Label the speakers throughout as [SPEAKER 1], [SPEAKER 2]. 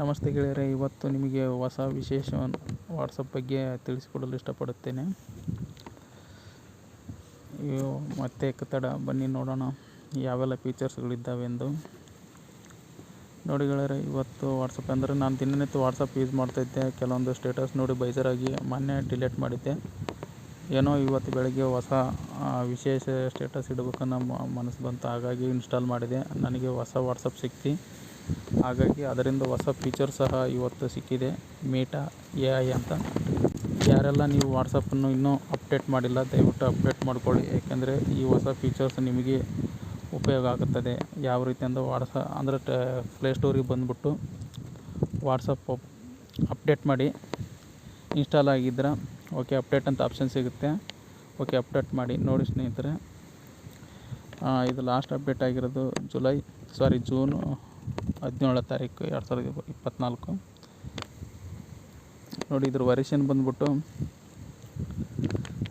[SPEAKER 1] ನಮಸ್ತೆ ಗೆಳೆಯರೆ, ಇವತ್ತು ನಿಮಗೆ ಹೊಸ ವಿಶೇಷವನ್ನು ವಾಟ್ಸಪ್ ಬಗ್ಗೆ ತಿಳಿಸಿಕೊಡಲು ಇಷ್ಟಪಡುತ್ತೇನೆ. ಮತ್ತೆ ಕತ್ತಡ. ಬನ್ನಿ ನೋಡೋಣ ಯಾವೆಲ್ಲ ಫೀಚರ್ಸ್ಗಳಿದ್ದಾವೆ ಎಂದು ನೋಡಿ ಗೆಳೆಯರೆ, ಇವತ್ತು ವಾಟ್ಸಪ್ ಅಂದರೆ ನಾನು ದಿನನಿತ್ಯ ವಾಟ್ಸಪ್ ಯೂಸ್ ಮಾಡ್ತಾಯಿದ್ದೆ ಕೆಲವೊಂದು ಸ್ಟೇಟಸ್ ನೋಡಿ ಬೇಜಾರಾಗಿ ಮೊನ್ನೆ ಡಿಲೀಟ್ ಮಾಡಿದ್ದೆ. ಏನೋ ಇವತ್ತು ಬೆಳಗ್ಗೆ ಹೊಸ ವಿಶೇಷ ಸ್ಟೇಟಸ್ ಇಡಬೇಕನ್ನೋ ಮನಸ್ಸು ಬಂತು. ಹಾಗಾಗಿ ಇನ್ಸ್ಟಾಲ್ ಮಾಡಿದೆ. ನನಗೆ ಹೊಸ ವಾಟ್ಸಪ್ ಸಿಕ್ತಿ. ಹಾಗಾಗಿ ಅದರಿಂದ ಹೊಸ ಫೀಚರ್ ಸಹ ಇವತ್ತು ಸಿಕ್ಕಿದೆ. ಮೀಟಾ ಎ ಐ ಅಂತ. ಯಾರೆಲ್ಲ ನೀವು ವಾಟ್ಸಪ್ಪನ್ನು ಇನ್ನೂ ಅಪ್ಡೇಟ್ ಮಾಡಿಲ್ಲ, ದಯವಿಟ್ಟು ಅಪ್ಡೇಟ್ ಮಾಡಿಕೊಳ್ಳಿ. ಏಕೆಂದರೆ ಈ ಹೊಸ ಫೀಚರ್ಸ್ ನಿಮಗೆ ಉಪಯೋಗ ಆಗುತ್ತದೆ. ಯಾವ ರೀತಿ ಅಂದರೆ ವಾಟ್ಸ ಅಂದರೆ ಟ ಪ್ಲೇಸ್ಟೋರಿಗೆ ಬಂದುಬಿಟ್ಟು ವಾಟ್ಸಪ್ ಅಪ್ಡೇಟ್ ಮಾಡಿ. ಇನ್ಸ್ಟಾಲ್ ಆಗಿದ್ರೆ ಓಕೆ ಅಪ್ಡೇಟ್ ಅಂತ ಆಪ್ಷನ್ ಸಿಗುತ್ತೆ. ಓಕೆ ಅಪ್ಡೇಟ್ ಮಾಡಿ. ನೋಡಿ ಸ್ನೇಹಿತರೆ. ಇದು ಲಾಸ್ಟ್ ಅಪ್ಡೇಟ್ ಆಗಿರೋದು ಜುಲೈ ಸಾರಿ ಜೂನ್ ಹದಿನೇಳನೇ ತಾರೀಕು ಎರಡು ಸಾವಿರದ ಇಪ್ಪತ್ತ್ನಾಲ್ಕು. ನೋಡಿ, ಇದ್ರ ವರಿಷನ್ ಬಂದ್ಬಿಟ್ಟು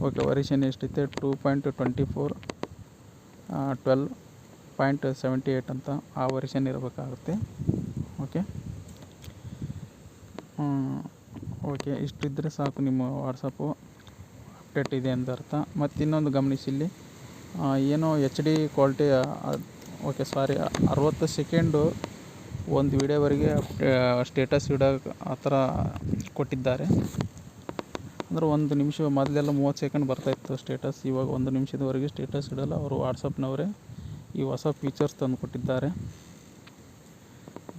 [SPEAKER 1] ಓಕೆ ವರಿಷನ್ ಎಷ್ಟೈತೆ two point twenty four twelve point seventy eight ಅಂತ ಆ ವರಿಷನ್ ಇರಬೇಕಾಗುತ್ತೆ. ಓಕೆ ಓಕೆ ಇಷ್ಟಿದ್ದರೆ ಸಾಕು ನಿಮ್ಮ ವಾಟ್ಸಪ್ಪು ಅಪ್ಡೇಟ್ ಇದೆ ಅರ್ಥ. ಮತ್ತು ಇನ್ನೊಂದು ಗಮನಿಸಿ ಇಲ್ಲಿ ಏನೋ H D quality okay sorry ಅರವತ್ತು ಸೆಕೆಂಡು ಒಂದು ವೀಡಿಯೋವರೆಗೆ ಸ್ಟೇಟಸ್ ವೀಡಿಯೋ ಆ ಥರ ಕೊಟ್ಟಿದ್ದಾರೆ. ಅಂದರೆ ಒಂದು ನಿಮಿಷ ಮೊದಲೆಲ್ಲ ಮೂವತ್ತು ಸೆಕೆಂಡ್ ಬರ್ತಾಯಿತ್ತು ಸ್ಟೇಟಸ್ ಇವಾಗ ಒಂದು ನಿಮಿಷದವರೆಗೆ ಸ್ಟೇಟಸ್ ಇಡಲ್ಲ. ಅವರು ವಾಟ್ಸಪ್ನವರೇ ಈ ಹೊಸ ಫೀಚರ್ಸ್ ತಂದು ಕೊಟ್ಟಿದ್ದಾರೆ.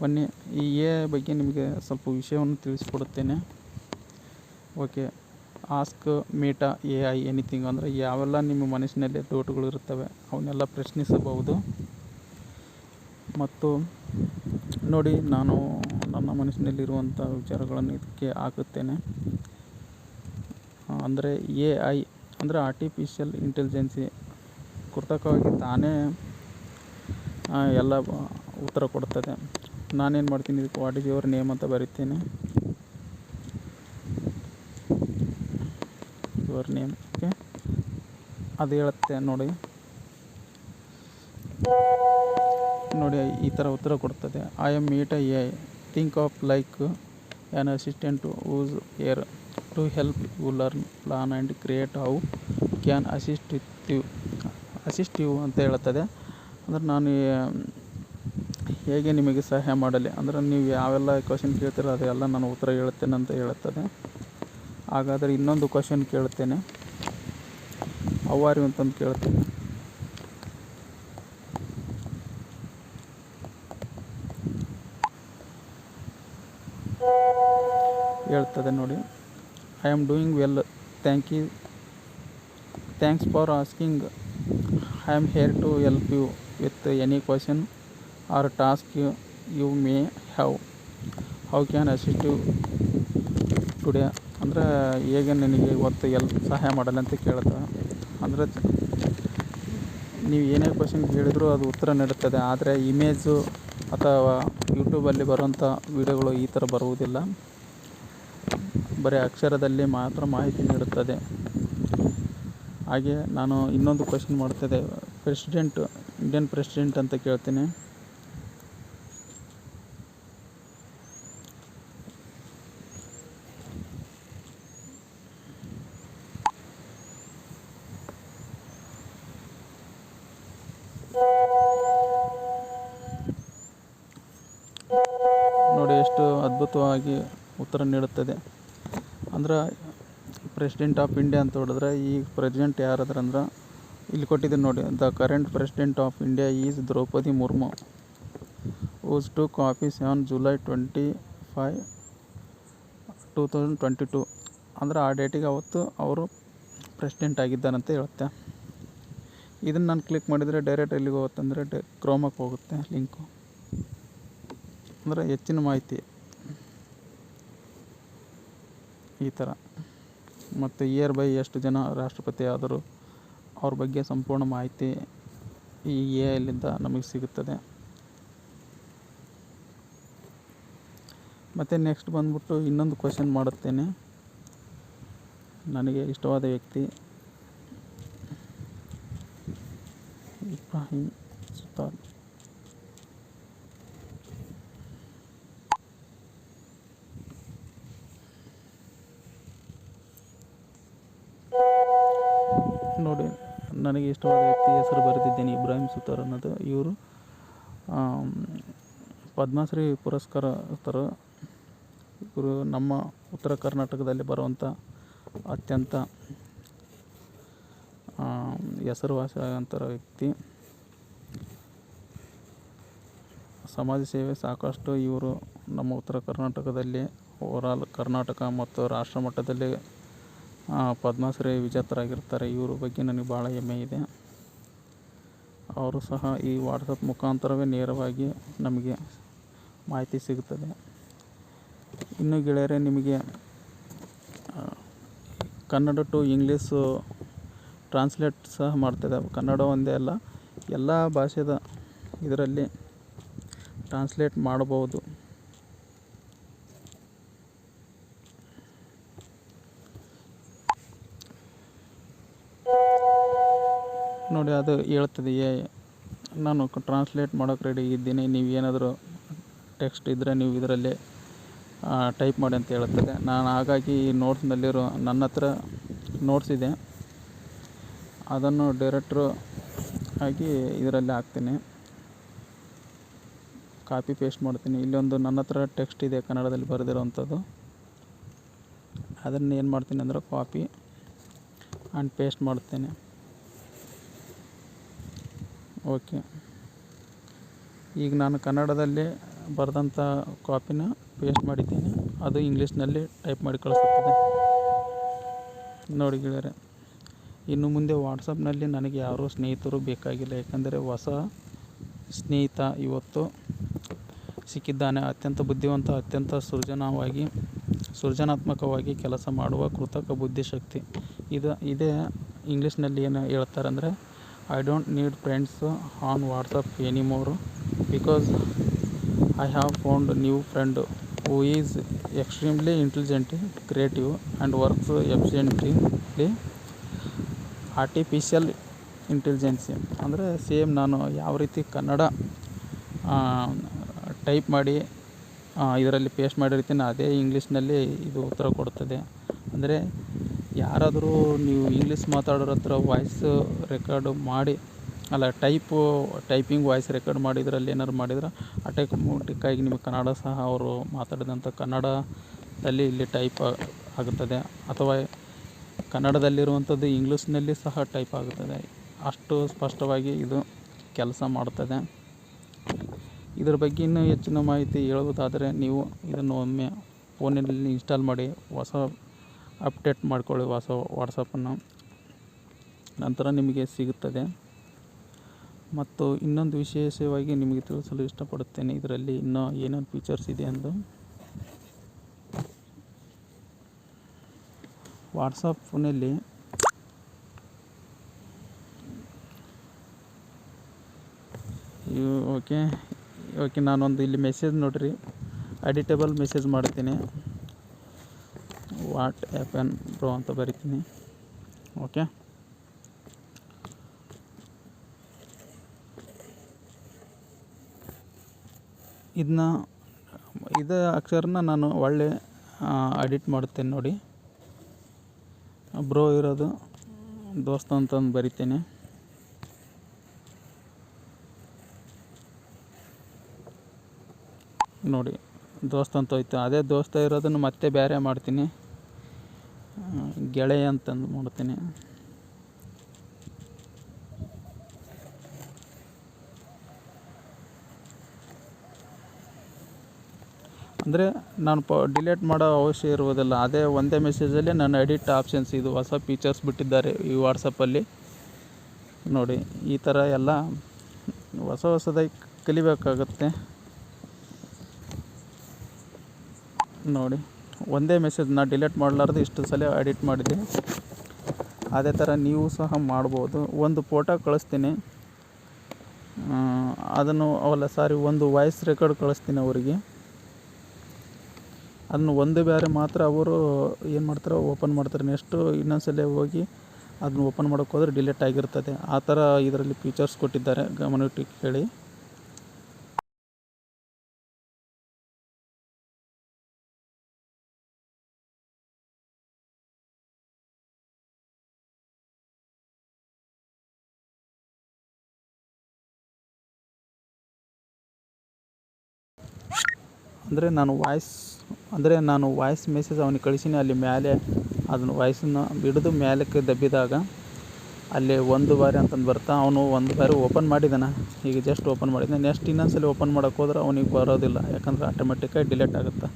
[SPEAKER 1] ಬನ್ನಿ, ಈ ಎ ಬಗ್ಗೆ ನಿಮಗೆ ಸ್ವಲ್ಪ ವಿಷಯವನ್ನು ತಿಳಿಸ್ಕೊಡುತ್ತೇನೆ. Okay ask Meta A I anything ಅಂದರೆ ಯಾವೆಲ್ಲ ನಿಮ್ಮ ಮನಸ್ಸಿನಲ್ಲಿ ಡೌಟ್ಗಳು ಇರ್ತವೆ ಅವನ್ನೆಲ್ಲ ಪ್ರಶ್ನಿಸಬಹುದು. ಮತ್ತು ನೋಡಿ, ನಾನು ನನ್ನ ಮನಸ್ಸಿನಲ್ಲಿರುವಂಥ ವಿಚಾರಗಳನ್ನು ಇದಕ್ಕೆ ಹಾಕುತ್ತೇನೆ. ಅಂದರೆ, ಎ ಐ, ಅಂದರೆ ಆರ್ಟಿಫಿಷಿಯಲ್ ಇಂಟೆಲಿಜೆನ್ಸಿ ಕೃತಕವಾಗಿ ತಾನೇ ಎಲ್ಲ ಉತ್ತರ ಕೊಡ್ತದೆ. ನಾನೇನು ಮಾಡ್ತೀನಿ, ಇದಕ್ಕೆ ವಾಟ್ ಇಸ್ ಯುವರ್ ನೇಮ್ ಅಂತ ಬರಿತೀನಿ. Your name. ಓಕೆ? ಅದು ಹೇಳುತ್ತೆ ನೋಡಿ. ನೋಡಿ ಈ ಥರ ಉತ್ತರ ಕೊಡ್ತದೆ. I am Meta A I think of like an assistant who's here to help you learn plan and create how can assist with you assist you ಅಂತ ಹೇಳುತ್ತದೆ. ಅಂದರೆ ನಾನು, ಹೇಗೆ ನಿಮಗೆ ಸಹಾಯ ಮಾಡಲಿ? ಅಂದರೆ ನೀವು ಯಾವೆಲ್ಲ ಕ್ವಶನ್ ಕೇಳ್ತೀರೋ ಅದೆಲ್ಲ ನಾನು ಉತ್ತರ ಹೇಳುತ್ತೇನೆ ಅಂತ ಹೇಳುತ್ತದೆ. ಹಾಗಾದರೆ ಇನ್ನೊಂದು ಕ್ವಶನ್ ಕೇಳುತ್ತೇನೆ ಅವಾರಿ ಅಂತಂದು ಕೇಳ್ತೇನೆ. ಹೇಳ್ತದೆ ನೋಡಿ. I am doing well thank you thanks for asking I am here to help you with any question or task you you may have how can assist you today ಅಂದರೆ ಹೇಗೆ ನಿನಗೆ ಇವತ್ತು ಎಲ್ಪ್ ಸಹಾಯ ಮಾಡಲ್ಲ ಅಂತ ಕೇಳ್ತಾರೆ ಅಂದರೆ ನೀವು ಏನೇ ಕ್ವಶನ್ ಕೇಳಿದ್ರು ಅದು ಉತ್ತರ ನೀಡುತ್ತದೆ. ಆದರೆ ಇಮೇಜು ಅಥವಾ ಯೂಟ್ಯೂಬಲ್ಲಿ ಬರುವಂಥ ವಿಡಿಯೋಗಳು ಈ ಥರ ಬರುವುದಿಲ್ಲ. ಬರೀ ಅಕ್ಷರದಲ್ಲಿ ಮಾತ್ರ ಮಾಹಿತಿ ನೀಡುತ್ತದೆ. ಹಾಗೆ ನಾನು ಇನ್ನೊಂದು ಕ್ವಶನ್ ಮಾಡ್ತಿದ್ದೆ ಪ್ರೆಸಿಡೆಂಟ್ ಇಂಡಿಯನ್ ಪ್ರೆಸಿಡೆಂಟ್ ಅಂತ ಕೇಳ್ತೀನಿ. ನೋಡಿ, ಎಷ್ಟು ಅದ್ಭುತವಾಗಿ ಉತ್ತರ ನೀಡುತ್ತದೆ. ಅಂದ್ರೆ ಪ್ರೆಸಿಡೆಂಟ್ ಆಫ್ ಇಂಡಿಯಾ ಅಂತ ಹೊಡೆದ್ರೆ ಈ ಪ್ರೆಸಿಡೆಂಟ್ ಯಾರದ್ರ ಅಂದ್ರೆ ಇಲ್ಲಿ ಕೊಟ್ಟಿದ್ದೀನಿ ನೋಡಿ, the current president of India is Draupadi Murmu who took coffee seven July twenty five two thousand twenty two ಅಂದ್ರೆ ಆ ಡೇಟಿಗೆ ಅವತ್ತು ಅವರು ಪ್ರೆಸಿಡೆಂಟ್ ಆಗಿದ್ದಾರಂತ ಹೇಳುತ್ತೆ. ಇದನ್ನು ನಾನು ಕ್ಲಿಕ್ ಮಾಡಿದರೆ ಡೈರೆಕ್ಟ್ ಎಲ್ಲಿಗೆ ಹೋಗುತ್ತೆ ಅಂದರೆ ಡೈ ಕ್ರೋಮಕ್ಕೆ ಹೋಗುತ್ತೆ ಲಿಂಕು ಅಂದರೆ ಹೆಚ್ಚಿನ ಮಾಹಿತಿ. ಈ ಥರ. ಮತ್ತು ಇಯರ್ ಬೈ ಎಷ್ಟು ಜನ ರಾಷ್ಟ್ರಪತಿ ಆದರು ಅವ್ರ ಬಗ್ಗೆ ಸಂಪೂರ್ಣ ಮಾಹಿತಿ ಈ ಎ ಐಲಿಂದ ನಮಗೆ ಸಿಗುತ್ತದೆ. ಮತ್ತು ನೆಕ್ಸ್ಟ್ ಬಂದ್ಬಿಟ್ಟು ಇನ್ನೊಂದು ಕ್ವಶನ್ ಮಾಡುತ್ತೇನೆ. ನನಗೆ ಇಷ್ಟವಾದ ವ್ಯಕ್ತಿ ಇಬ್ರಾಹಿಂ ಸುತಾರ್. ನೋಡಿ, ನನಗೆ ಇಷ್ಟವಾದ ವ್ಯಕ್ತಿ ಹೆಸರು ಬರೆದಿದ್ದೇನೆ ಇಬ್ರಾಹಿಂ ಸುತಾರ್ ಅನ್ನೋದು. ಇವರು ಪದ್ಮಶ್ರೀ ಪುರಸ್ಕಾರಸ್ಥರು ಇವರು ನಮ್ಮ ಉತ್ತರ ಕರ್ನಾಟಕದಲ್ಲಿ ಬರುವಂಥ ಅತ್ಯಂತ ಹೆಸರುವಾಸಿಯಾದಂಥ ವ್ಯಕ್ತಿ. ಸಮಾಜ ಸೇವೆ ಸಾಕಷ್ಟು ಇವರು ನಮ್ಮ ಉತ್ತರ ಕರ್ನಾಟಕದಲ್ಲಿ, ಓವರಾಲ್ ಕರ್ನಾಟಕ ಮತ್ತು ರಾಷ್ಟ್ರ ಮಟ್ಟದಲ್ಲಿ ಪದ್ಮಶ್ರೀ ವಿಜೇತರಾಗಿರ್ತಾರೆ. ಇವ್ರ ಬಗ್ಗೆ ನನಗೆ ಭಾಳ ಹೆಮ್ಮೆ ಇದೆ. ಅವರು ಸಹ ಈ ವಾಟ್ಸಪ್ ಮುಖಾಂತರವೇ ನೇರವಾಗಿ ನಮಗೆ ಮಾಹಿತಿ ಸಿಗುತ್ತದೆ. ಇನ್ನು ಗೆಳೆಯರೆ, ನಿಮಗೆ ಕನ್ನಡ ಟು ಇಂಗ್ಲೀಷು ಟ್ರಾನ್ಸ್ಲೇಟ್ ಸಹ ಮಾಡ್ತದೆ. ಕನ್ನಡ ಒಂದೇ ಅಲ್ಲ, ಎಲ್ಲ ಭಾಷೆದ ಇದರಲ್ಲಿ ಟ್ರಾನ್ಸ್ಲೇಟ್ ಮಾಡಬಹುದು. ನೋಡಿ ಅದು ಹೇಳ್ತದೆ, ಏ, ನಾನು ಟ್ರಾನ್ಸ್ಲೇಟ್ ಮಾಡೋಕೆ ರೆಡಿ ಇದ್ದೀನಿ. ನೀವು ಏನಾದರೂ ಟೆಕ್ಸ್ಟ್ ಇದ್ದರೆ ನೀವು ಇದರಲ್ಲಿ ಟೈಪ್ ಮಾಡಿ ಅಂತ ಹೇಳ್ತದೆ. ನಾನು ಹಾಗಾಗಿ ಈ ನೋಟ್ಸ್ನಲ್ಲಿರೋ ನನ್ನ ಹತ್ರ ನೋಟ್ಸ್ ಇದೆ. ಅದನ್ನು ಡೈರೆಕ್ಟ್ರು ಆಗಿ ಇದರಲ್ಲಿ ಹಾಕ್ತೀನಿ. ಕಾಪಿ ಪೇಸ್ಟ್ ಮಾಡ್ತೀನಿ. ಇಲ್ಲೊಂದು ನನ್ನ ಹತ್ರ ಟೆಕ್ಸ್ಟ್ ಇದೆ ಕನ್ನಡದಲ್ಲಿ ಬರೆದಿರೋವಂಥದ್ದು ಅದನ್ನು ಏನು ಮಾಡ್ತೀನಿ ಅಂದರೆ ಕಾಪಿ ಆ್ಯಂಡ್ ಪೇಸ್ಟ್ ಮಾಡ್ತೇನೆ. ಓಕೆ. ಈಗ ನಾನು ಕನ್ನಡದಲ್ಲಿ ಬರೆದಂಥ ಕಾಪಿನ ಪೇಸ್ಟ್ ಮಾಡಿದ್ದೀನಿ. ಅದು ಇಂಗ್ಲೀಷ್ನಲ್ಲಿ ಟೈಪ್ ಮಾಡಿ ಕಳಿಸುತ್ತದೆ. ನೋಡಿ ಗೆಳೆಯರೆ, ಇನ್ನು ಮುಂದೆ ವಾಟ್ಸಪ್ನಲ್ಲಿ ನನಗೆ ಯಾರೂ ಸ್ನೇಹಿತರು ಬೇಕಾಗಿಲ್ಲ. ಏಕೆಂದರೆ ಹೊಸ ಸ್ನೇಹಿತ ಇವತ್ತು ಸಿಕ್ಕಿದ್ದಾನೆ. ಅತ್ಯಂತ ಬುದ್ಧಿವಂತ, ಅತ್ಯಂತ ಸೃಜನವಾಗಿ, ಸೃಜನಾತ್ಮಕವಾಗಿ ಕೆಲಸ ಮಾಡುವ ಕೃತಕ ಬುದ್ಧಿಶಕ್ತಿ. ಇದು, ಇದೇ ಇಂಗ್ಲೀಷ್ನಲ್ಲಿ ಏನು ಹೇಳ್ತಾರೆ ಅಂದರೆ I don't need friends on WhatsApp anymore because I have found new friend who is extremely intelligent creative and works efficiently artificial intelligence ಅಂದರೆ ಸೇಮ್ ನಾನು ಯಾವ ರೀತಿ ಕನ್ನಡ ಟೈಪ್ ಮಾಡಿ ಇದರಲ್ಲಿ ಪೇಸ್ಟ್ ಮಾಡಿರ್ತೀನಿ, ಅದೇ ಇಂಗ್ಲೀಷ್ನಲ್ಲಿ ಇದು ಉತ್ತರ ಕೊಡುತ್ತದೆ ಅಂದರೆ ಯಾರಾದರೂ ನೀವು ಇಂಗ್ಲೀಷ್ ಮಾತಾಡೋರ ಹತ್ರ ವಾಯ್ಸ್ ರೆಕಾರ್ಡ್ ಮಾಡಿ, ಅಲ್ಲ ಟೈಪು ಟೈಪಿಂಗ್ ವಾಯ್ಸ್ ರೆಕಾರ್ಡ್ ಮಾಡಿದ್ರೆ ಅಲ್ಲಿ ಏನಾದ್ರು ಮಾಡಿದ್ರೆ ಆಟೋಮೆಟಿಕ್ಕಾಗಿ ನಿಮಗೆ ಕನ್ನಡ ಸಹ ಅವರು ಮಾತಾಡಿದಂಥ ಕನ್ನಡದಲ್ಲಿ ಇಲ್ಲಿ ಟೈಪ್ ಆಗುತ್ತದೆ. ಅಥವಾ ಕನ್ನಡದಲ್ಲಿರುವಂಥದ್ದು ಇಂಗ್ಲೀಷ್ನಲ್ಲಿ ಸಹ ಟೈಪ್ ಆಗುತ್ತದೆ. ಅಷ್ಟು ಸ್ಪಷ್ಟವಾಗಿ ಇದು ಕೆಲಸ ಮಾಡ್ತದೆ. ಇದ್ರ ಬಗ್ಗೆ ಇನ್ನೂ ಹೆಚ್ಚಿನ ಮಾಹಿತಿ ಹೇಳುವುದಾದರೆ ನೀವು ಇದನ್ನು ಒಮ್ಮೆ ಫೋನಿನಲ್ಲಿ ಇನ್ಸ್ಟಾಲ್ ಮಾಡಿ, ಹೊಸ ಅಪ್ಡೇಟ್ ಮಾಡ್ಕೊಳ್ಳಿ ಹೊಸ ವಾಟ್ಸಪ್ಪನ್ನು. ನಂತರ ನಿಮಗೆ ಸಿಗುತ್ತದೆ. ಮತ್ತು ಇನ್ನೊಂದು ವಿಶೇಷವಾಗಿ ನಿಮಗೆ ತಿಳಿಸಲು ಇಷ್ಟಪಡುತ್ತೇನೆ, ಇದರಲ್ಲಿ ಇನ್ನೂ ಏನೇನು ಫೀಚರ್ಸ್ ಇದೆ ಎಂದು. ವಾಟ್ಸಪ್ನಲ್ಲಿ ಓಕೆ ಓಕೆ, ನಾನೊಂದು ಇಲ್ಲಿ ಮೆಸೇಜ್ ನೋಡಿರಿ. ಎಡಿಟೇಬಲ್ ಮೆಸೇಜ್ ಮಾಡ್ತೀನಿ. ವಾಟ್ ಎನ್ ಪ್ರೋ ಅಂತ ಬರಿತೀನಿ. ಓಕೆ ಇದನ್ನ ಇದೇ ಅಕ್ಷರನ ನಾನು ಒಳ್ಳೆ ಎಡಿಟ್ ಮಾಡುತ್ತೇನೆ ನೋಡಿ. ಬ್ರೋ ಇರೋದು ದೋಸ್ತ ಅಂತಂದು ಬರಿತೀನಿ. ನೋಡಿ, ದೋಸ್ತ ಅಂತ ಹೋಯ್ತು. ಅದೇ ದೋಸ್ತ ಇರೋದನ್ನು ಮತ್ತೆ ಬೇರೆ ಮಾಡ್ತೀನಿ. ಗೆಳೆಯ ಅಂತಂದು ಮಾಡ್ತೀನಿ ಅಂದರೆ ನಾನು ಪ ಡಿಲೀಟ್ ಮಾಡೋ ಅವಶ್ಯ ಇರುವುದಿಲ್ಲ. ಅದೇ ಒಂದೇ ಮೆಸೇಜಲ್ಲಿ ನನ್ನ ಎಡಿಟ್ ಆಪ್ಷನ್ಸ್ ಇದು ಹೊಸ ಫೀಚರ್ಸ್ ಬಿಟ್ಟಿದ್ದಾರೆ ಈ ವಾಟ್ಸಪ್ಪಲ್ಲಿ ನೋಡಿ, ಈ ಥರ ಎಲ್ಲ ಹೊಸ ಹೊಸದಾಗಿ ಕಲಿಬೇಕಾಗತ್ತೆ. ನೋಡಿ. ಒಂದೇ ಮೆಸೇಜ್ ನಾನು ಡಿಲೀಟ್ ಮಾಡಲಾರ್ದು ಇಷ್ಟು ಸಲ ಎಡಿಟ್ ಮಾಡಿದೆ ಅದೇ ಥರ ನೀವು ಸಹ ಮಾಡ್ಬೋದು. ಒಂದು ಫೋಟೋ ಕಳಿಸ್ತೀನಿ. ಅದನ್ನು ಅವಲ್ಲ ಸಾರಿ ಒಂದು ವಾಯ್ಸ್ ರೆಕಾರ್ಡ್ ಕಳಿಸ್ತೀನಿ ಅವರಿಗೆ. ಅದನ್ನು ಒಂದು ಬೇರೆ ಮಾತ್ರ ಅವರು ಏನು ಮಾಡ್ತಾರೆ ಓಪನ್ ಮಾಡ್ತಾರೆ. ನೆಕ್ಸ್ಟು ಇನ್ನೊಂದ್ಸಲ ಹೋಗಿ ಅದನ್ನು ಓಪನ್ ಮಾಡೋಕ್ಕೆ ಹೋದರೆ ಡಿಲೀಟ್ ಆಗಿರ್ತದೆ. ಆ ಥರ ಇದರಲ್ಲಿ ಫೀಚರ್ಸ್ ಕೊಟ್ಟಿದ್ದಾರೆ. ಗಮನವಿಟ್ಟು ಕೇಳಿ. ಅಂದರೆ ನಾನು ವಾಯ್ಸ್, ಅಂದರೆ ನಾನು ವಾಯ್ಸ್ ಮೆಸೇಜ್ ಅವನಿಗೆ ಕಳಿಸೀನಿ, ಅಲ್ಲಿ ಮೇಲೆ ಅದನ್ನು ವಾಯ್ಸನ್ನ ಹಿಡಿದು ಮೇಲಕ್ಕೆ ದಬ್ಬಿದಾಗ ಅಲ್ಲಿ ಒಂದು ಬಾರಿ ಅಂತಂದು ಬರ್ತಾ, ಅವನು ಒಂದು ಬಾರಿ ಓಪನ್ ಮಾಡಿದ್ದಾನೆ ಈಗ ಜಸ್ಟ್ ಓಪನ್ ಮಾಡಿದ್ದೆ ನೆಕ್ಸ್ಟ್ ಇನ್ನೊಂದ್ಸಲ ಓಪನ್ ಮಾಡೋಕೆ ಹೋದ್ರೆ ಅವನಿಗೆ ಬರೋದಿಲ್ಲ. ಯಾಕಂದ್ರೆ ಆಟೋಮೆಟಿಕ್ಕಾಗಿ ಡಿಲೇಟ್ ಆಗುತ್ತೆ.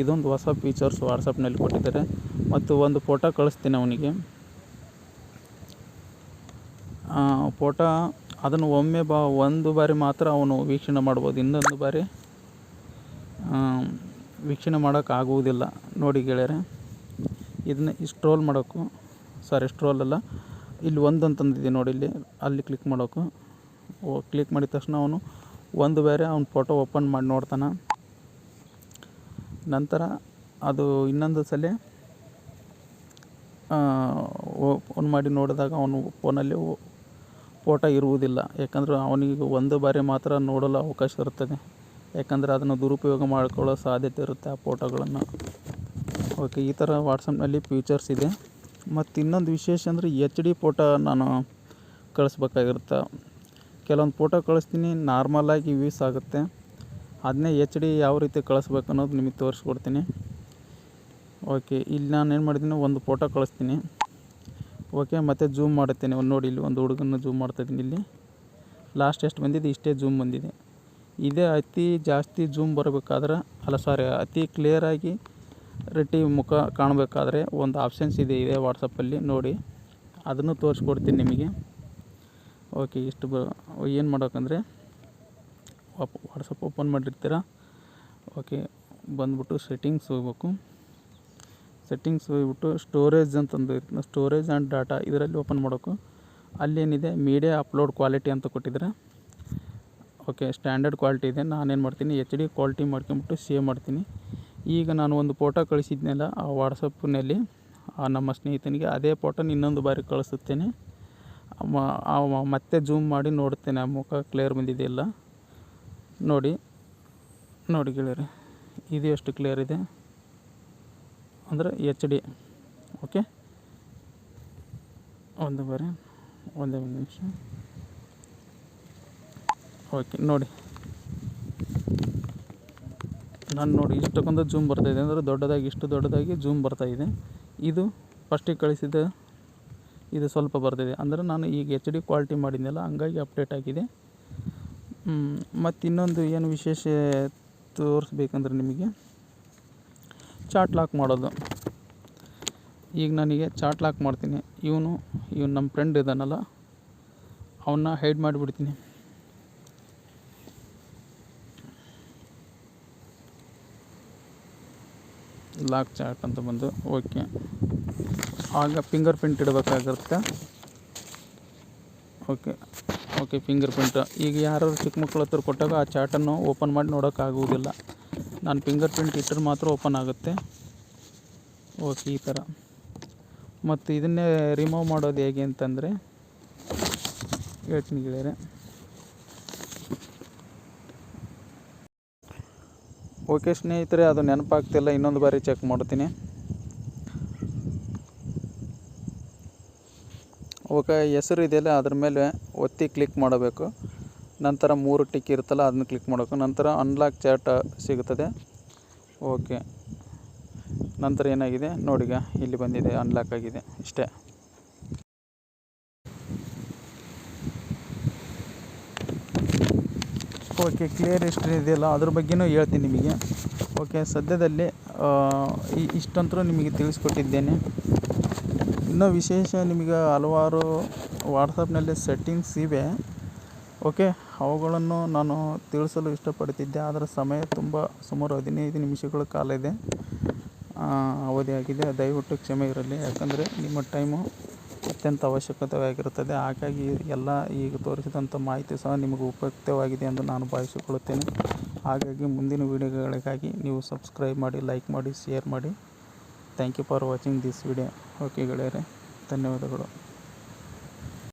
[SPEAKER 1] ಇದೊಂದು ಹೊಸ ಫೀಚರ್ಸ್ ವಾಟ್ಸಪ್ನಲ್ಲಿ ಕೊಟ್ಟಿದ್ದಾರೆ. ಮತ್ತು ಒಂದು ಫೋಟೋ ಕಳಿಸ್ತೀನಿ ಅವನಿಗೆ. ಫೋಟೋ ಅದನ್ನು ಒಮ್ಮೆ ಬಾ, ಒಂದು ಬಾರಿ ಮಾತ್ರ ಅವನು ವೀಕ್ಷಣೆ ಮಾಡ್ಬೋದು. ಇನ್ನೊಂದು ಬಾರಿ ವೀಕ್ಷಣೆ ಮಾಡೋಕ್ಕಾಗುವುದಿಲ್ಲ ನೋಡಿ ಗೆಳೆಯರೆ, ಇದನ್ನ ಸ್ಟ್ರೋಲ್ ಮಾಡೋಕ್ಕೂ ಸಾರಿ ಸ್ಟ್ರೋಲ್ ಅಲ್ಲ, ಇಲ್ಲಿ ಒಂದು ಅಂತಂದಿದೆ ನೋಡಿ ಇಲ್ಲಿ, ಅಲ್ಲಿ ಕ್ಲಿಕ್ ಮಾಡೋಕು ಕ್ಲಿಕ್ ಮಾಡಿದ ತಕ್ಷಣ ಅವನು ಒಂದು ಬೇರೆ ಅವ್ನ ಫೋಟೋ ಓಪನ್ ಮಾಡಿ ನೋಡ್ತಾನೆ. ನಂತರ ಅದು ಇನ್ನೊಂದು ಸಲ ಓಪನ್ ಮಾಡಿ ನೋಡಿದಾಗ ಅವನು ಫೋನಲ್ಲಿ ಫೋಟೋ ಇರುವುದಿಲ್ಲ. ಯಾಕಂದ್ರೆ ಅವನಿಗೆ ಒಂದು ಬಾರಿ ಮಾತ್ರ ನೋಡಲು ಅವಕಾಶ ಇರುತ್ತದೆ. ಯಾಕಂದರೆ ಅದನ್ನು ದುರುಪಯೋಗ ಮಾಡಿಕೊಳ್ಳೋ ಸಾಧ್ಯತೆ ಇರುತ್ತೆ ಆ ಫೋಟೋಗಳನ್ನು. ಓಕೆ ಈ ಥರ ವಾಟ್ಸಪ್ನಲ್ಲಿ ಫೀಚರ್ಸ್ ಇದೆ. ಮತ್ತು ಇನ್ನೊಂದು ವಿಶೇಷ ಅಂದರೆ ಎಚ್ ಡಿ ಫೋಟೋ ನಾನು ಕಳಿಸ್ಬೇಕಾಗಿರುತ್ತೆ. ಕೆಲವೊಂದು ಫೋಟೋ ಕಳಿಸ್ತೀನಿ ನಾರ್ಮಲಾಗಿ ವ್ಯೂಸ್ ಆಗುತ್ತೆ. ಅದನ್ನೇ ಎಚ್ ಡಿ ಯಾವ ರೀತಿ ಕಳಿಸ್ಬೇಕು ಅನ್ನೋದು ನಿಮಗೆ ತೋರಿಸ್ಕೊಡ್ತೀನಿ. ಓಕೆ ಇಲ್ಲಿ ನಾನು ಏನು ಮಾಡಿದ್ದೀನಿ, ಒಂದು ಫೋಟೋ ಕಳಿಸ್ತೀನಿ. ಓಕೆ ಮತ್ತು ಜೂಮ್ ಮಾಡುತ್ತೇನೆ. ಒಂದು ನೋಡಿ ಇಲ್ಲಿ, ಒಂದು ಹುಡುಗನ ಜೂಮ್ ಮಾಡ್ತಾಯಿದ್ದೀನಿ ಇಲ್ಲಿ. ಲಾಸ್ಟ್ ಎಷ್ಟು ಬಂದಿದೆ, ಇಷ್ಟೇ ಜೂಮ್ ಬಂದಿದೆ. ಇದೇ ಅತಿ ಜಾಸ್ತಿ ಜೂಮ್ ಬರಬೇಕಾದ್ರೆ ಅಲ್ಲ ಸಾರಿ ಅತಿ ಕ್ಲಿಯರಾಗಿ ರೆಟ್ಟಿ ಮುಖ ಕಾಣಬೇಕಾದ್ರೆ ಒಂದು ಆಪ್ಷನ್ಸ್ ಇದೆ ಇದೆ ವಾಟ್ಸಪ್ಪಲ್ಲಿ ನೋಡಿ. ಅದನ್ನು ತೋರಿಸ್ಕೊಡ್ತೀನಿ ನಿಮಗೆ. ಓಕೆ ಇಷ್ಟು ಬ, ಏನು ಮಾಡೋಕಂದ್ರೆ ವಾಟ್ಸಪ್ ಓಪನ್ ಮಾಡಿರ್ತೀರ? ಓಕೆ ಬಂದ್ಬಿಟ್ಟು ಸೆಟ್ಟಿಂಗ್ಸ್ ಹೋಗ್ಬೇಕು. ಸೆಟ್ಟಿಂಗ್ಸ್ ಹೋಗ್ಬಿಟ್ಟು ಸ್ಟೋರೇಜ್ ಅಂತಂದು ಸ್ಟೋರೇಜ್ ಆ್ಯಂಡ್ ಡಾಟಾ ಇದರಲ್ಲಿ ಓಪನ್ ಮಾಡೋಕು ಅಲ್ಲೇನಿದೆ? ಮೀಡಿಯಾ ಅಪ್ಲೋಡ್ ಕ್ವಾಲಿಟಿ ಅಂತ ಕೊಟ್ಟಿದ್ರೆ ಓಕೆ, ಸ್ಟ್ಯಾಂಡರ್ಡ್ ಕ್ವಾಲಿಟಿ ಇದೆ. ನಾನೇನು ಮಾಡ್ತೀನಿ ಎಚ್ ಡಿ ಕ್ವಾಲಿಟಿ ಮಾಡ್ಕೊಂಬಿಟ್ಟು ಸೇವ್ ಮಾಡ್ತೀನಿ. ಈಗ ನಾನು ಒಂದು ಫೋಟೋ ಕಳಿಸಿದ್ನಲ್ಲ, ಆ ವಾಟ್ಸಪ್ನಲ್ಲಿ, ಆ ನಮ್ಮ ಸ್ನೇಹಿತನಿಗೆ, ಅದೇ ಫೋಟೋನ ಇನ್ನೊಂದು ಬಾರಿ ಕಳಿಸುತ್ತೇನೆ. ಮತ್ತೆ ಜೂಮ್ ಮಾಡಿ ನೋಡ್ತೇನೆ, ಆ ಮುಖ ಕ್ಲಿಯರ್ ಬಂದಿದೆಯಲ್ಲ ನೋಡಿ ನೋಡಿ ಗೆಳೆಯರೆ, ಇದು ಎಷ್ಟು ಕ್ಲಿಯರ್ ಇದೆ? ಅಂದರೆ ಎಚ್ ಡಿ ಓಕೆ? ಒಂದು ಬಾರಿ ಒಂದೇ ಒಂದು ನಿಮಿಷ. ಓಕೆ, ನೋಡಿ. ನಾನು ನೋಡಿ, ಇಷ್ಟಕ್ಕೊಂದು ಜೂಮ್ ಬರ್ತಾಯಿದೆ ಅಂದರೆ ದೊಡ್ಡದಾಗಿ, ಇಷ್ಟು ದೊಡ್ಡದಾಗಿ ಜೂಮ್ ಬರ್ತಾಯಿದೆ ಇದು. ಫಸ್ಟಿಗೆ ಕಳಿಸಿದ, ಇದು ಸ್ವಲ್ಪ ಬರ್ತಿದೆ ಅಂದರೆ ನಾನು ಈಗ ಎಚ್ ಡಿ ಕ್ವಾಲಿಟಿ ಮಾಡಿದ್ನಲ್ಲ, ಹಂಗಾಗಿ ಅಪ್ಡೇಟ್ ಆಗಿದೆ. ಮತ್ತು ಇನ್ನೊಂದು ಏನು ವಿಶೇಷ ತೋರಿಸ್ಬೇಕಂದ್ರೆ ನಿಮಗೆ? ಚಾಟ್ ಲಾಕ್ ಮಾಡೋದು. ಈಗ ನನಗೆ ಚಾಟ್ ಲಾಕ್ ಮಾಡ್ತೀನಿ. ಇವನು ಇವನು ನಮ್ಮ ಫ್ರೆಂಡ್ ಇದ್ದಾನಲ್ಲ, ಅವನ್ನ ಹೈಡ್ ಮಾಡಿಬಿಡ್ತೀನಿ. ಲಾಕ್ ಚಾಟ್ ಅಂತ ಬಂದು ಓಕೆ ಆಗ ಫಿಂಗರ್ ಪ್ರಿಂಟ್ ಇಡಬೇಕಾಗಿರುತ್ತೆ ಓಕೆ ಓಕೆ ಫಿಂಗರ್ ಪ್ರಿಂಟ್ ಈಗ ಯಾರು ಚಿಕ್ಕ ಮಕ್ಕಳ ಹತ್ರ ಕೊಟ್ಟಾಗ ಆ ಚಾಟನ್ನು ಓಪನ್ ಮಾಡಿ ನೋಡೋಕ್ಕಾಗುವುದಿಲ್ಲ. ನಾನು ಫಿಂಗರ್ ಪ್ರಿಂಟ್ ಇಟ್ಟರೆ ಮಾತ್ರ ಓಪನ್ ಆಗುತ್ತೆ. ಓಕೆ ಈ ಥರ ಮತ್ತು ಇದನ್ನೇ ರಿಮೂವ್ ಮಾಡೋದು ಹೇಗೆ ಅಂತಂದರೆ, ಹೇಳ್ತೀನಿ ಗೆಳೆಯರೆ. ಓಕೆ ಸ್ನೇಹಿತರೆ, ಅದು ನೆನಪಾಗ್ತಿಲ್ಲ, ಇನ್ನೊಂದು ಬಾರಿ ಚೆಕ್ ಮಾಡ್ತೀನಿ. ಓಕೆ, ಹೆಸರು ಇದೆಯಲ್ಲ, ಅದ್ರ ಮೇಲೆ ಒತ್ತಿ ಕ್ಲಿಕ್ ಮಾಡಬೇಕು. ನಂತರ ಮೂರು ಟಿಕ್ ಇರುತ್ತಲ್ಲ, ಅದನ್ನ ಕ್ಲಿಕ್ ಮಾಡಬೇಕು. ನಂತರ ಅನ್ಲಾಕ್ ಚಾಟ್ ಸಿಗುತ್ತದೆ. ಓಕೆ. ನಂತರ ಏನಾಗಿದೆ? ನೋಡಿಗ, ಇಲ್ಲಿ ಬಂದಿದೆ ಅನ್ಲಾಕ್ ಆಗಿದೆ, ಇಷ್ಟೇ. ಓಕೆ ಕ್ಲಿಯರ್ ಹಿಸ್ಟ್ರಿ ಇದೆಯಲ್ಲ, ಅದ್ರ ಬಗ್ಗೆಯೂ ಹೇಳ್ತೀನಿ ನಿಮಗೆ. ಓಕೆ, ಸದ್ಯದಲ್ಲಿ ಈ ಇಷ್ಟಂತರೂ ನಿಮಗೆ ತಿಳಿಸ್ಕೊಟ್ಟಿದ್ದೇನೆ. ಇನ್ನೂ ವಿಶೇಷ ನಿಮಗೆ ಹಲವಾರು ವಾಟ್ಸಪ್ನಲ್ಲಿ ಸೆಟ್ಟಿಂಗ್ಸ್ ಇವೆ. ಓಕೆ, ಅವುಗಳನ್ನು ನಾನು ತಿಳಿಸಲು ಇಷ್ಟಪಡ್ತಿದ್ದೆ, ಆದರೆ ಸಮಯ ತುಂಬ ಸುಮಾರು ಹದಿನೈದು ನಿಮಿಷಗಳ ಕಾಲ ಇದೆ. ಅವಧಿಯಾಗಿದೆ, ದಯವಿಟ್ಟು ಕ್ಷಮೆ ಇರಲಿ. ಯಾಕಂದರೆ ನಿಮ್ಮ ಟೈಮು ಅತ್ಯಂತ ಅವಶ್ಯಕತೆಯಾಗಿರುತ್ತದೆ. ಹಾಗಾಗಿ ಎಲ್ಲ ಈಗ ತೋರಿಸಿದಂಥ ಮಾಹಿತಿ ಸಹ ನಿಮಗೆ ಉಪಯುಕ್ತವಾಗಿದೆ ಎಂದು ನಾನು ಭಾವಿಸಿಕೊಳ್ಳುತ್ತೇನೆ. ಹಾಗಾಗಿ ಮುಂದಿನ ವಿಡಿಯೋಗಳಿಗಾಗಿ ನೀವು ಸಬ್ಸ್ಕ್ರೈಬ್ ಮಾಡಿ, ಲೈಕ್ ಮಾಡಿ, ಶೇರ್ ಮಾಡಿ. Thank you for watching this video okay ಗೆಳೆಯರೆ, ಧನ್ಯವಾದಗಳು.